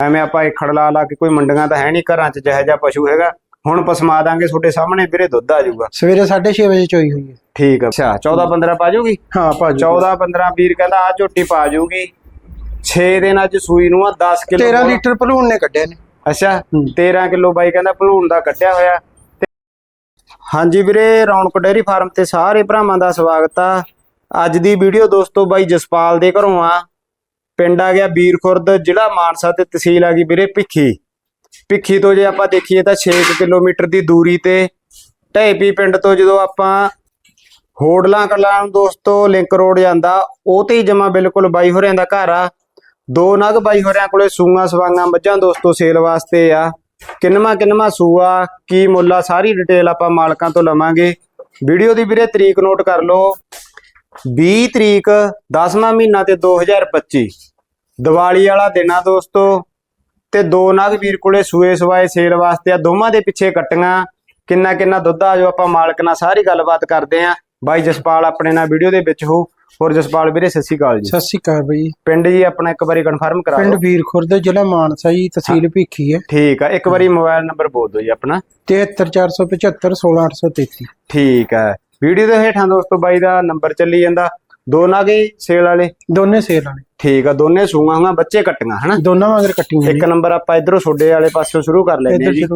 ਐਵੇਂ ਆਪਾਂ ਇਹ ਖੜਲਾ ਲਾ ਕੇ ਕੋਈ ਮੰਡੀਆਂ ਤਾਂ ਹੈ ਨਹੀਂ ਘਰਾਂ 'ਚ ਜਿਹੋ ਜਿਹਾ ਪਸ਼ੂ ਹੈਗਾ ਹੁਣ ਪਸਮਾ ਦਾਂਗੇ ਤੁਹਾਡੇ ਸਾਹਮਣੇ ਵੀਰੇ ਦੁੱਧ ਆ ਜਾਊਗਾ। ਸਵੇਰੇ 6:30 ਵਜੇ ਚੋਈ ਹੋਈ ਹੈ। ਠੀਕ ਆ ਅੱਛਾ 14 15 ਪਾ ਜਾਊਗੀ? ਹਾਂ ਭਾਜੀ 14 15 ਵੀਰ ਕਹਿੰਦਾ ਆ ਝੋਟੀ ਪਾ ਜਾਊਗੀ 6 ਦਿਨ ਅੱਜ ਸੂਈ ਨੂੰ ਆ 10 ਕਿਲੋ 13 ਲੀਟਰ ਭਲੂਣ ਨੇ ਕੱਢਿਆ ਨੇ। ਅੱਛਾ ਹੂੰ। 13 ਕਿਲੋ ਬਾਈ ਕਹਿੰਦਾ ਭਲੂਣ ਦਾ ਕੱਢਿਆ ਹੋਇਆ। ਹਾਂਜੀ ਵੀਰੇ ਰੌਣਕ ਡੇਅਰੀ ਫਾਰਮ ਤੇ ਸਾਰੇ ਭਰਾਵਾਂ ਦਾ ਸਵਾਗਤ ਆ। ਅੱਜ ਦੀ ਵੀਡੀਓ ਦੋਸਤੋ ਬਾਈ ਜਸਪਾਲ ਦੇ ਘਰੋਂ ਆ। ਪਿੰਡ ਆ ਗਿਆ ਵੀਰਖੁਰਦ ਜ਼ਿਲ੍ਹਾ ਮਾਨਸਾ ਤੇ ਤਹਿਸੀਲ ਆ ਗਈ ਵੀਰੇ ਭਿੱਖੀ। ਭਿੱਖੀ ਤੋਂ ਜੇ ਆਪਾਂ ਦੇਖੀਏ ਤਾਂ 6 ਕਿਲੋਮੀਟਰ ਦੀ ਦੂਰੀ ਤੇ ਢੇਪੀ ਪਿੰਡ ਤੋਂ ਜਦੋਂ ਆਪਾਂ ਹੋੜਲਾਂ ਕਲਾਂ ਨੂੰ ਦੋਸਤੋ ਲਿੰਕ ਰੋਡ ਜਾਂਦਾ, ਉਹ ਤੇ ਹੀ ਜਮਾ ਬਿਲਕੁਲ ਬਾਈ ਹੋਰਿਆਂ ਦਾ ਘਰ ਆ। ਦੋ ਨਗ ਬਾਈ ਹੋਰਿਆਂ ਕੋਲੇ ਸੂਆਂ ਸਵਾਂਗਾ, ਮੱਝਾਂ ਦੋਸਤੋ ਸੇਲ ਵਾਸਤੇ ਆ। ਕਿੰਨਵਾ ਕਿੰਨਵਾ ਸੂਆ ਕੀ ਮੁੱਲ ਆ, ਸਾਰੀ ਡਿਟੇਲ ਆਪਾਂ ਮਾਲਕਾਂ ਤੋਂ ਲਵਾਂਗੇ। ਵੀਡੀਓ ਦੀ ਵੀਰੇ ਤਰੀਕ ਨੋਟ ਕਰ ਲਓ। 20 ਤਰੀਕ 10ਵਾਂ ਮਹੀਨਾ ਤੇ 2025 ਦੀਵਾਲੀ ਵਾਲਾ ਦਿਨ ਆ ਦੋਸਤੋ। ਤੇ ਦੋ ਨਗ ਵੀਰ ਕੋਲੇ ਸੂਏ ਸਵਾਏ ਸੇਲ ਵਾਸਤੇ ਆ। ਦੋਵਾਂ ਦੇ ਪਿੱਛੇ ਕੱਟੀਆਂ। ਕਿੰਨਾ ਕਿੰਨਾ ਦੁੱਧ ਆ ਜੋ ਆਪਾਂ ਮਾਲਕ ਨਾਲ ਸਾਰੀ ਗੱਲਬਾਤ ਕਰਦੇ ਆ। ਬਾਈ ਜਸਪਾਲ ਆਪਣੇ ਨਾਲ ਵੀਡੀਓ ਦੇ ਵਿੱਚ ਹੋ ਹੋਰ ਜਸਪਾਲ ਵੀਰੇ ਸਤਿ ਸ਼੍ਰੀ ਅਕਾਲ ਜੀ। ਸਤਿ ਸ਼੍ਰੀ ਅਕਾਲ ਬਈ। ਪਿੰਡ ਜੀ ਆਪਣਾ ਇੱਕ ਵਾਰੀ ਕਨਫਰਮ ਕਰਾ ਪਿੰਡ ਵੀਰ ਖੁਰਦ ਜ਼ਿਲ੍ਹਾ ਮਾਨਸਾ ਜੀ ਤਹਿਸੀਲ ਭੀਖੀ ਹੈ। ਠੀਕ ਆ। ਇੱਕ ਵਾਰੀ ਮੋਬਾਈਲ ਨੰਬਰ ਬੋਲ ਦਿਓ ਜੀ ਆਪਣਾ। 73475 16833 ਠੀਕ ਹੈ ਵੀਡੀਓ ਦੇ ਹੇਠਾਂ ਦੋਸਤੋ ਬਾਈ ਦਾ ਨੰਬਰ ਚੱਲੀ ਜਾਂਦਾ। ਦੋ ਨਾਗੇ ਸੇਲ ਵਾਲੇ? ਦੋਨੇ ਸੇਲ ਵਾਲੇ। ਠੀਕ ਆ ਦੋਨੇ ਸੂਆਂ ਹੋਈਆਂ ਬੱਚੇ ਕੱਟੀਆਂ ਹਨਾ? ਦੋਨਾਂ ਵਾਂਗਰ ਕੱਟੀਆਂ ਇੱਕ ਨੰਬਰ ਆਪਾਂ ਇਧਰੋਂ ਛੋਡੇ ਵਾਲੇ ਪਾਸੋਂ ਸ਼ੁਰੂ ਕਰ ਲੈਂਦੇ ਜੀ।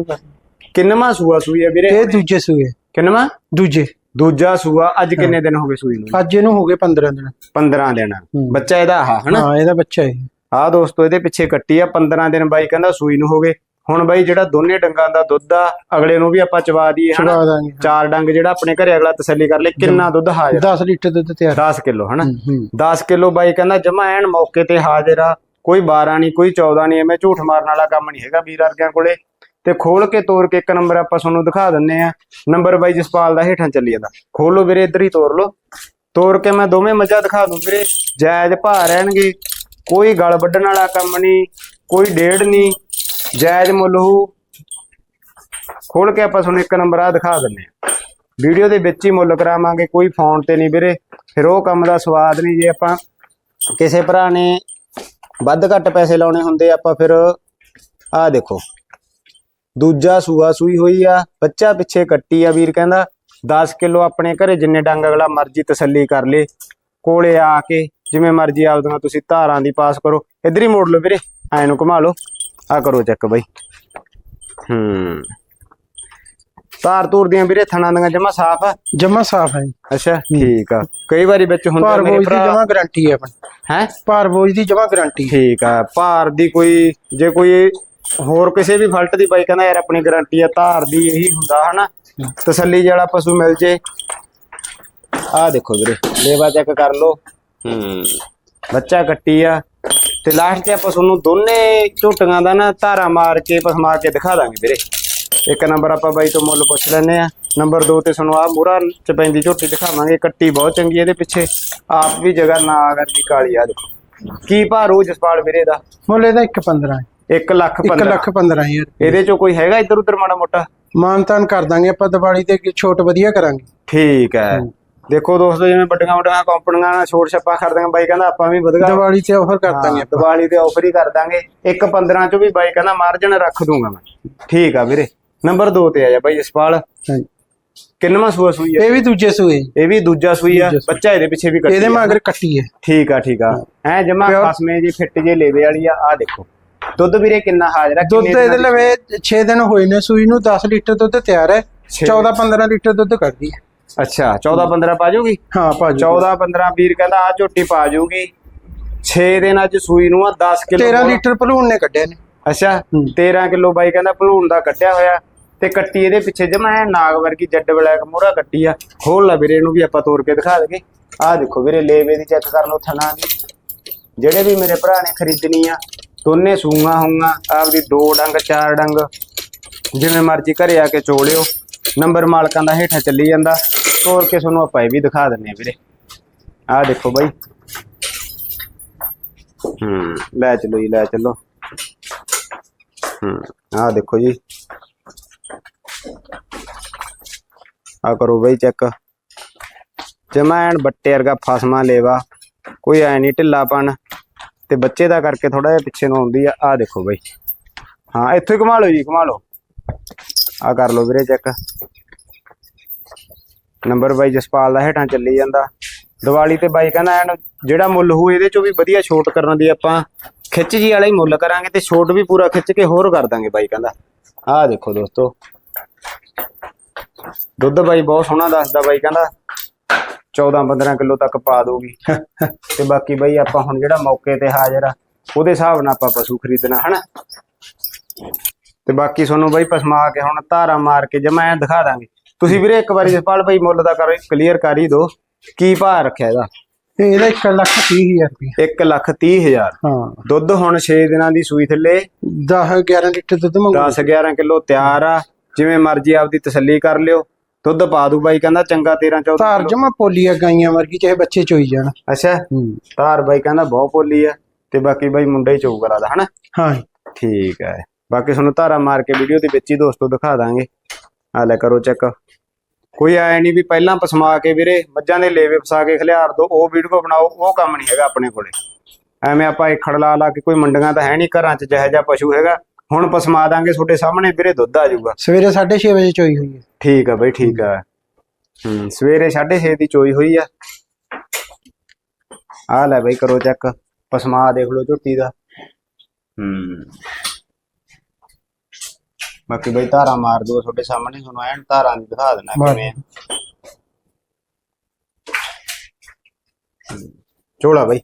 ਕਿੰਨਵਾਂ ਸੂਆ ਸੂਈ ਹੈ ਵੀਰੇ? ਇਹ ਦੂਜੇ ਸੂਏ। ਕਿੰਨਵਾਂ? ਦੂਜੇ। ਦੂਜਾ ਸੂਆ ਅੱਜ ਕਿੰਨੇ ਦਿਨ ਹੋ ਗਏ ਸੂਈ ਨੂੰ? ਅੱਜ ਇਹਨੂੰ ਹੋ ਗਏ 15 ਦਿਨ। 15 ਦਿਨ। ਬੱਚਾ ਇਹਦਾ ਆਹ ਹਨਾ? ਹਾਂ ਇਹਦਾ ਬੱਚਾ ਹੈ। ਆਹ ਦੋਸਤੋ ਇਹਦੇ ਪਿੱਛੇ ਕੱਟੀ ਆ 15 ਦਿਨ ਬਾਈ ਕਹਿੰਦਾ ਸੂਈ ਨੂੰ ਹੋ ਗਏ। ਹੁਣ ਬਾਈ ਜਿਹੜਾ ਦੋਨੇ ਡੰਗਾਂ ਦਾ ਦੁੱਧ ਆ ਅਗਲੇ ਨੂੰ ਵੀ ਆਪਾਂ ਚਵਾ ਦਈਏ ਹਨਾ? ਦਾਂਗੇ ਚਾਰ ਡੰਗ ਜਿਹੜਾ ਆਪਣੇ ਘਰੇ ਅਗਲਾ ਤਸੱਲੀ ਕਰ ਲੇ ਕਿੰਨਾ ਦੁੱਧ ਹਾਜ਼ਰ 10 ਲੀਟਰ ਦੁੱਧ ਤਿਆਰ। 10 ਕਿਲੋ ਹਨਾ? ਹੂੰ, ਹੂੰ। 10 ਕਿਲੋ ਬਾਈ ਕਹਿੰਦਾ ਜਮਾ ਐਨ ਮੌਕੇ ਤੇ ਹਾਜ਼ਰ ਆ ਕੋਈ 12 ਨਹੀਂ ਕੋਈ 14 ਨਹੀਂ ਐਵੇਂ ਝੂਠ ਮਾਰਨ ਵਾਲਾ ਕੰਮ ਨਹੀਂ ਹੈਗਾ ਵੀਰ ਵਰਗਿਆਂ ਕੋਲੇ। ਤੇ ਖੋਲ ਕੇ ਤੋੜ ਕੇ ਇੱਕ ਨੰਬਰ ਆਪਾਂ ਤੁਹਾਨੂੰ ਦਿਖਾ ਦਿੰਨੇ ਆ। ਨੰਬਰ ਬਾਈ ਜਸਪਾਲ ਦਾ ਹੇਠਾਂ ਚੱਲੀ ਜਾਂਦਾ। ਖੋਲੋ ਵੀਰੇ ਇੱਧਰ ਹੀ ਤੋੜ ਲਓ। ਤੋੜ ਕੇ ਮੈਂ ਦੋਵੇਂ ਮੱਝਾਂ ਦਿਖਾ ਦੂੰ ਵੀਰੇ। ਜਾਇਜ਼ ਭਾ ਰਹਿਣਗੇ ਕੋਈ ਗਲ ਵੱਢਣ ਵਾਲਾ ਕੰਮ ਨਹੀਂ ਕੋਈ ਡੇਢ ਨਹੀਂ ਜਾਇਜ਼ ਮੁੱਲ ਹੋਊ। ਖੋਲ ਕੇ ਆਪਾਂ ਤੁਹਾਨੂੰ ਇੱਕ ਨੰਬਰ ਆ ਦਿਖਾ ਦਿੰਨੇ ਆ ਵੀਡੀਓ ਦੇ ਵਿੱਚ ਹੀ ਮੁੱਲ ਕਰਾਵਾਂਗੇ, ਕੋਈ ਫੋਨ ਤੇ ਨਹੀਂ ਵੀਰੇ। ਫਿਰ ਉਹ ਕੰਮ ਦਾ ਸਵਾਦ ਨਹੀਂ ਜੇ ਆਪਾਂ ਕਿਸੇ ਭਰਾ ਨੇ ਵੱਧ ਘੱਟ ਪੈਸੇ ਲਾਉਣੇ ਹੁੰਦੇ, ਆਪਾਂ ਫਿਰ ਆਹ ਦੇਖੋ। ਦੂਜਾ ਸੂਆ ਸੂਈ ਹੋਈ ਆ, ਬੱਚਾ ਪਿੱਛੇ ਕੱਟੀ ਆ ਵੀਰ ਕਹਿੰਦਾ 10 ਕਿਲੋ ਆਪਣੇ ਘਰੇ ਜਿੰਨੇ ਡੰਗ ਅਗਲਾ ਮਰਜ਼ੀ ਤਸੱਲੀ ਕਰ ਲੇ, ਕੋਲੇ ਆ ਕੇ ਜਿਵੇਂ ਮਰਜ਼ੀ ਆਪਦੀਆਂ ਤੁਸੀਂ ਧਾਰਾਂ ਦੀ ਪਾਸ ਕਰੋ। ਇਧਰ ਹੀ ਮੋੜ ਲਓ ਵੀਰੇ, ਐ ਨੂੰ ਘੁਮਾ ਲਓ। ਆ ਕਰੋ ਚੈੱਕ ਬਾਈ। ਹੂੰ। ਧਾਰ ਧੂਰ ਦੀਆਂ ਵੀਰੇ ਥਣਾ ਦੀਆਂ ਜਮਾ ਸਾਫ਼ ਆ? ਜਮਾ ਸਾਫ਼ ਹੈ ਜੀ। ਅੱਛਾ ਠੀਕ ਆ। ਕਈ ਵਾਰੀ ਵਿੱਚ ਹੁੰਦਾ ਭਾਰ ਮੇਰੇ ਬੋਝ ਦੀ ਭਰਾ ਜਮਾ ਗਾਰੰਟੀ ਹੈ ਆਪਣੀ। ਹੈ? ਭਾਰ ਬੋਝ ਦੀ ਜਮਾ ਗਾਰੰਟੀ ਠੀਕ ਆ। ਭਾਰ ਦੀ ਕੋਈ ਜੇ ਕੋਈ ਹੋਰ ਕਿਸੇ ਵੀ ਫਲਟ ਦੀ ਬਾਈ ਕਹਿੰਦਾ ਯਾਰ ਆਪਣੀ ਗਾਰੰਟੀ ਆ ਧਾਰ ਦੀ ਇਹੀ ਹੁੰਦਾ ਹਨਾ। ਤਸੱਲੀ ਜਿਹੜਾ ਪਸ਼ੂ ਮਿਲ ਜੇ। ਆਹ ਦੇਖੋ ਵੀਰੇ ਲੇਵਾ ਚੈੱਕ ਕਰ ਲਓ। ਹੂੰ। ਬੱਚਾ ਕੱਟੀ ਆ। ਤੇ ਲਾਸਟ 'ਚ ਆਪਾਂ ਤੁਹਾਨੂੰ ਦੋਨੇ ਝੋਟੀਆਂ ਦਾ ਨਾ ਧਾਰਾ ਮਾਰ ਕੇ ਪਸਮਾ ਕੇ ਦਿਖਾ ਦਾਂਗੇ ਵੀਰੇ। ਇੱਕ ਨੰਬਰ ਆਪਾਂ ਬਾਈ ਤੋਂ ਮੁੱਲ ਪੁੱਛ ਲੈਨੇ ਆ ਨੰਬਰ 2 ਤੇ ਤੁਹਾਨੂੰ ਆ ਮੂਰਾ ਚ ਪੈਂਦੀ ਝੋਟੀ ਦਿਖਾਵਾਂਗੇ ਕੱਟੀ ਬਹੁਤ ਚੰਗੀ ਇਹਦੇ ਪਿੱਛੇ। ਆਪ ਵੀ ਜਗ੍ਹਾ ਨਾ ਕਰਦੀ ਕਾਲੀ ਆ ਦੇਖੋ। ਕੀ ਭਾਰੂ ਜਸਪਾਲ ਵੀਰੇ ਦਾ ਮੁੱਲ ਇਹਦਾ 1.15 ਹੈ। 1 ਲੱਖ 1 15 ਲੱਖ 15 ਹਜ਼ਾਰ। ਇਹਦੇ ਚੋਂ ਕੋਈ ਹੈਗਾ ਇੱਧਰ ਉੱਧਰ ਮਾੜਾ ਮੋਟਾ? ਮਾਨਤਾਨ ਕਰ ਦਾਂਗੇ ਆਪਾਂ ਦੀਵਾਲੀ ਤੇ ਛੋਟ ਵਧੀਆ ਕਰਾਂਗੇ। ਠੀਕ ਹੈ। ਦੇਖੋ ਦੋਸਤੋ ਜਿਵੇਂ ਵੱਡੀਆਂ ਵੱਡੀਆਂ ਕੰਪਨੀਆਂ ਨਾਲ ਛੋਟ ਛੱਪਾ ਕਰਦੀਆਂ ਬਾਈ ਕਹਿੰਦਾ ਆਪਾਂ ਵੀ ਵਧਗਾ ਦੀਵਾਲੀ ਤੇ ਆਫਰ ਕਰ ਦਾਂਗੇ ਆਪਾਂ। ਦੀਵਾਲੀ ਤੇ ਆਫਰ ਹੀ ਕਰ ਦਾਂਗੇ। ਇੱਕ 15 ਚੋਂ ਵੀ ਬਾਈ ਕਹਿੰਦਾ ਮਾਰਜਨ ਰੱਖ ਦੂੰਗਾ ਮੈਂ। ਠੀਕ ਆ ਵੀਰੇ। ਨੰਬਰ 2 ਤੇ ਆ ਜਾ ਬਾਈ ਜਸਪਾਲ। ਕਿੰਨਵਾਂ ਸੂਆ ਸੂਈ ਹੈ ਇਹ ਵੀ ਦੂਜੇ ਸੂਏ। ਇਹ ਵੀ ਦੂਜਾ ਸੂਈ ਆ। ਬੱਚਾ ਇਹਦੇ ਪਿੱਛੇ ਵੀ ਕੱਟੀ ਇਹਦੇ। ਮਗਰ ਕੱਟੀ ਹੈ ਠੀਕ ਆ ਠੀਕ ਆ। ਐ ਜਮਾ ਖਸਮੇ ਜੀ ਫਿੱਟ ਜੇ ਲੇਵੇ ਵਾਲੀ ਆ। ਆ ਦੇਖੋ। ਦੁੱਧ ਵੀਰੇ ਕਿੰਨਾ ਹਾਜ਼ਰ ਆ ਦੁੱਧ ਇਹਦੇ ਲਵੇ 6 ਦਿਨ ਹੋਏ ਨੇ ਸੂਈ ਨੂੰ 10 ਲੀਟਰ ਦੁੱਧ ਤਿਆਰ ਹੈ। ਛੇ। 14 15 ਲੀਟਰ ਦੁੱਧ ਕੱਢਦੀ ਹੈ। ਅੱਛਾ 14 15 ਪਾ ਜਾਊਗੀ ਹਾਂ ਭਾਜੀ 14 15 ਵੀਰ ਕਹਿੰਦਾ ਆ ਝੋਟੀ ਪਾ ਜਾਊਗੀ 6 ਦਿਨ ਅੱਜ ਸੂਈ ਨੂੰ ਆ 10 ਕਿਲੋ 13 ਲੀਟਰ ਭਲੂਣ ਨੇ ਕੱਢਿਆ ਨੇ। ਅੱਛਾ ਹੂੰ। 13 ਕਿਲੋ ਬਾਈ ਕਹਿੰਦਾ ਭਲੂਣ ਦਾ ਕੱਢਿਆ ਹੋਇਆ। ਤੇ ਕੱਟੀ ਇਹਦੇ ਪਿੱਛੇ ਜਮਾ ਨਾਗ ਵਰਗੀ ਜੱਡ ਬਲੈਕ ਮੋਹਰਾ ਕੱਟੀ ਆ। ਖੋਲ ਲਾ ਵੀਰੇ ਇਹਨੂੰ ਵੀ ਆਪਾਂ ਤੋੜ ਕੇ ਦਿਖਾ ਦਗੇ ਆਹ ਦੇਖੋ ਵੀਰੇ ਲੇਵੇ ਦੀ ਚੈੱਕ ਕਰ ਲਓ ਥਣਾ ਦੀ ਜਿਹੜੇ ਵੀ ਮੇਰੇ ਭਰਾ ਨੇ ਖਰੀਦਣੀ ਆ ਦੋਨੇ ਸੂਆਂ ਹੋਊਗਾ ਆਪਦੀ ਦੋ ਡੰਗ ਚਾਰ ਡੰਗ। ਜਿਵੇਂ ਮਰਜ਼ੀ ਘਰੇ ਆ ਕੇ ਚੋਲਿਓ। ਨੰਬਰ ਮਾਲਕਾਂ ਦਾ ਹੇਠਾਂ ਚੱਲੀ ਜਾਂਦਾ। ਤੋੜ ਕੇ ਤੁਹਾਨੂੰ ਆਪਾਂ ਇਹ ਵੀ ਦਿਖਾ ਦਿੰਨੇ ਆ ਵੀਰੇ। ਆਹ ਦੇਖੋ ਬਾਈ। ਹੂੰ। ਲੈ ਚਲੋ ਜੀ ਲੈ ਚਲੋ। ਹੂੰ। ਆਹ ਦੇਖੋ ਜੀ। ਆ ਕਰੋ ਬਈ ਚੈੱਕ ਜਮਾ ਐਨ ਬੱਟੇ ਵਰਗਾ ਫਸਮਾ ਲੇਵਾ। ਕੋਈ ਐ ਨਹੀਂ ਢਿੱਲਾਪਣ ਤੇ ਬੱਚੇ ਦਾ ਕਰਕੇ ਥੋੜਾ ਜਿਹਾ ਪਿੱਛੇ ਨੂੰ ਆਉਂਦੀ ਆ। ਆ ਦੇਖੋ ਬਾਈ। ਹਾਂ ਇੱਥੋਂ ਹੀ ਘੁਮਾ ਲਓ ਜੀ ਘੁਮਾ ਲਓ। ਆ ਕਰ ਲਓ ਵੀਰੇ ਚੈੱਕ ਨੰਬਰ ਬਾਈ ਜਸਪਾਲ ਦਾ ਹੇਠਾਂ ਚੱਲੀ ਜਾਂਦਾ। ਦੀਵਾਲੀ ਤੇ ਬਾਈ ਕਹਿੰਦਾ ਐਨ ਜਿਹੜਾ ਮੁੱਲ ਹੋ ਇਹਦੇ ਚੋਂ ਵੀ ਵਧੀਆ ਛੋਟ ਕਰਨ ਦੀ ਆਪਾਂ ਖਿੱਚ ਜੀ ਵਾਲਾ ਹੀ ਮੁੱਲ ਕਰਾਂਗੇ ਤੇ ਛੋਟ ਵੀ ਪੂਰਾ ਖਿੱਚ ਕੇ ਹੋਰ ਕਰ ਦਾਂਗੇ ਬਾਈ ਕਹਿੰਦਾ। ਆਹ ਦੇਖੋ ਦੋਸਤੋ। ਦੁੱਧ ਬਾਈ ਬਹੁਤ ਸੋਹਣਾ ਦੱਸਦਾ ਬਾਈ ਕਹਿੰਦਾ। 14 15 ਕਿਲੋ ਤੱਕ ਪਾ ਦੋਗੀ ਤੇ ਬਾਕੀ ਬਾਈ ਆਪਾਂ ਹੁਣ ਜਿਹੜਾ ਮੌਕੇ ਤੇ ਹਾਜ਼ਰ ਆ, ਉਹਦੇ ਹਿਸਾਬ ਨਾਲ ਆਪਾਂ ਪਸ਼ੂ ਖਰੀਦਣਾ, ਹਨਾ? ਤੇ ਬਾਕੀ ਤੁਹਾਨੂੰ ਬਾਈ ਪਸਮਾ ਕੇ ਹੁਣ ਧਾਰਾ ਮਾਰ ਕੇ ਜਮਾ ਐਂ ਦਿਖਾ ਦਾਂਗੇ। ਤੁਸੀਂ ਵੀਰੇ ਇੱਕ ਵਾਰੀ ਜਸਪਾਲ ਬਾਈ ਮੁੱਲ ਦਾ ਕਰੋ ਕਲੀਅਰ ਕਰ ਹੀ ਦਿਓ। ਕੀ ਭਾਅ ਰੱਖਿਆ ਇਹਦਾ? ਤੇ ਇਹਦਾ 1 ਲੱਖ 30 ਹਜ਼ਾਰ ਰੁਪਏ 1 ਲੱਖ 30 ਹਜ਼ਾਰ। ਹਾਂ। ਦੁੱਧ ਹੁਣ 6 ਦਿਨਾਂ ਦੀ ਸੂਈ ਥੱਲੇ। 10 11 ਲੀਟਰ ਦੁੱਧ ਮੰਗੂ 10 11 ਕਿਲੋ ਤਿਆਰ ਆ। ਜਿਵੇਂ ਮਰਜ਼ੀ ਆਪਦੀ ਤਸੱਲੀ ਕਰ ਲਿਓ। ਦੁੱਧ ਪਾ ਦੂ ਬਾਈ ਕਹਿੰਦਾ ਚੰਗਾ 13 14 ਧਾਰ ਜਮਾ ਪੋਲੀ ਆ ਗਾਈਆਂ ਵਰਗੀ ਚਾਹੇ ਬੱਚੇ ਚੋਈ ਜਾਣ। ਅੱਛਾ। ਹੂੰ। ਧਾਰ ਬਾਈ ਕਹਿੰਦਾ ਬਹੁਤ ਪੋਲੀ ਆ ਤੇ ਬਾਕੀ ਬਾਈ ਮੁੰਡਾ ਹੀ ਚੋਊਗਾ ਲੱਗਦਾ ਹਨਾ? ਹਾਂ। ਠੀਕ ਹੈ ਬਾਕੀ ਤੁਹਾਨੂੰ ਧਾਰਾ ਮਾਰ ਕੇ ਵੀਡੀਓ ਦੇ ਵਿੱਚ ਹੀ ਦੋਸਤੋ ਦਿਖਾ ਦਾਂਗੇ। ਆ ਲੈ ਕਰੋ ਚੈੱਕ ਕੋਈ ਆਇਆ ਨਹੀਂ ਵੀ ਪਹਿਲਾਂ ਪਸਮਾ ਕੇ ਵੀਰੇ ਮੱਝਾਂ ਦੇ ਲੇਵੇ ਫਸਾ ਕੇ ਖਲਿਆਰ ਦੋ ਉਹ ਵੀਡੀਓ ਬਣਾਓ ਉਹ ਕੰਮ ਨਹੀਂ ਹੈਗਾ ਆਪਣੇ ਕੋਲੇ। ਐਵੇਂ ਆਪਾਂ ਇਹ ਖੜਲਾ ਲਾ ਕੇ ਕੋਈ ਮੰਡੀਆਂ ਤਾਂ ਹੈ ਨਹੀਂ ਘਰਾਂ 'ਚ ਜਿਹੋ ਜਿਹਾ ਪਸ਼ੂ ਹੈਗਾ ਹੁਣ ਪਸਮਾ ਦਾਂਗੇ ਤੁਹਾਡੇ ਸਾਹਮਣੇ ਵੀਰੇ ਦੁੱਧ ਆ ਜਾਊਗਾ। ਸਵੇਰੇ 6:30 ਵਜੇ ਚੋਈ ਹੋਈ ਹੈ। ਠੀਕ ਆ ਬਈ ਠੀਕ ਆ। ਹੂੰ ਸਵੇਰੇ 6:30 ਦੀ ਚੋਈ ਹੋਈ ਆ। ਆ ਲੈ ਬਈ ਕਰੋ ਚੈੱਕ ਪਸਮਾ ਦੇਖ ਲਓ ਝੋਟੀ ਦਾ। ਹੂੰ। ਬਾਕੀ ਬਈ ਧਾਰਾ ਮਾਰ ਦੋ ਤੁਹਾਡੇ ਸਾਹਮਣੇ ਤੁਹਾਨੂੰ ਐਨ ਧਾਰਾਂ ਦੀ ਦਿਖਾ ਦੇਣਾ ਕਿਵੇਂ ਆ। ਝੋਲਾ ਬਈ।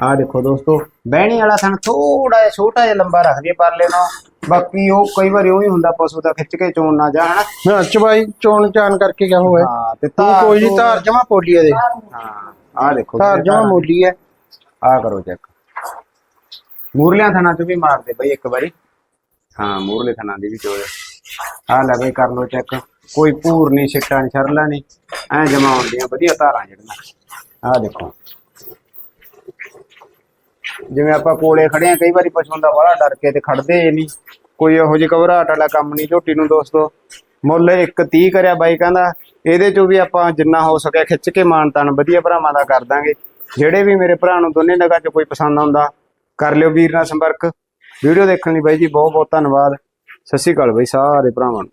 ਆ ਦੇਖੋ ਦੋਸਤੋ ਬਹਿਣੀ ਵਾਲਾ ਥਣ ਥੋੜਾ ਜਿਹਾ ਛੋਟਾ ਜਿਹਾ ਲੰਬਾ ਰੱਖਦੀ ਹੈ ਪਰਲੇ ਨਾਲ ਬਾਕੀ ਉਹ ਕਈ ਵਾਰੀ ਉਹ ਹੀ ਹੁੰਦਾ ਪਸ਼ੂ ਦਾ ਖਿੱਚ ਕੇ ਚੋਣ ਨਾ ਜਾ ਹਨਾ? ਹਾਂ ਚਵਾਈ ਚੋਣ ਚਾਨ ਕਰਕੇ ਕਿਆ ਹੋਇਆ? ਹਾਂ ਤੇ ਧਾਰ ਕੋਈ ਨਹੀਂ ਤੋਂ- ਧਾਰ ਜਮਾ ਪੋਲੀ ਆ ਦੇ। ਹਾਂ ਆ ਦੇਖੋ ਧਾਰ ਜਮਾ ਮੋਲੀ ਹੈ ਆ ਕਰੋ ਚੈੱਕ ਮੂਰਲਿਆਂ ਥਾਣਾ ਚ ਵੀ ਮਾਰਦੇ ਬਈ ਇੱਕ ਵਾਰੀ। ਹਾਂ ਮੂਰਲੇ ਥਾਣਾ ਦੀ ਵੀ ਚੋਏ ਆ ਲੈ ਬਈ, ਕਰ ਲੋ ਚੈੱਕ ਕੋਈ ਭੂਰ ਨਹੀਂ ਛਿੱਟਾ ਨਹੀਂ ਛਰਲਾ ਨਹੀਂ ਐ ਜਮਾ ਹੁੰਦੀਆਂ ਵਧੀਆ ਧਾਰਾਂ ਜਿਹੜੀਆਂ। ਆ ਦੇਖੋ। ਜਿਵੇਂ ਆਪਾਂ ਕੋਲੇ ਖੜੇ ਆ ਕਈ ਵਾਰੀ ਪਸ਼ੂਆਂ ਦਾ ਬੜਾ ਡਰ ਕੇ ਤੇ ਖੜਦੇ ਨਹੀਂ। ਕੋਈ ਇਹੋ ਜਿਹੀ ਘਬਰਾਹਟ ਵਾਲਾ ਕੰਮ ਨਹੀਂ ਝੋਟੀ ਨੂੰ ਦੋਸਤੋ। ਮੁੱਲ 130 ਕਰਿਆ ਬਾਈ, ਕਹਿੰਦਾ, ਇਹਦੇ ਚੋਂ ਵੀ ਆਪਾਂ ਜਿੰਨਾ ਹੋ ਸਕਿਆ ਖਿੱਚ ਕੇ ਮਾਨਤਾਨ ਵਧੀਆ ਭਰਾਵਾਂ ਦਾ ਕਰ ਦਾਂਗੇ। ਜਿਹੜੇ ਵੀ ਮੇਰੇ ਭਰਾ ਨੂੰ ਦੋਨੇ ਨਗਾਂ 'ਚ ਕੋਈ ਪਸੰਦ ਆਉਂਦਾ, ਕਰ ਲਿਓ ਵੀਰ ਨਾਲ ਸੰਪਰਕ। ਵੀਡੀਓ ਦੇਖਣ ਲਈ ਬਾਈ ਜੀ ਬਹੁਤ ਬਹੁਤ ਧੰਨਵਾਦ। ਸਤਿ ਸ਼੍ਰੀ ਅਕਾਲ ਬਾਈ, ਸਾਰੇ ਭਰਾਵਾਂ ਨੂੰ।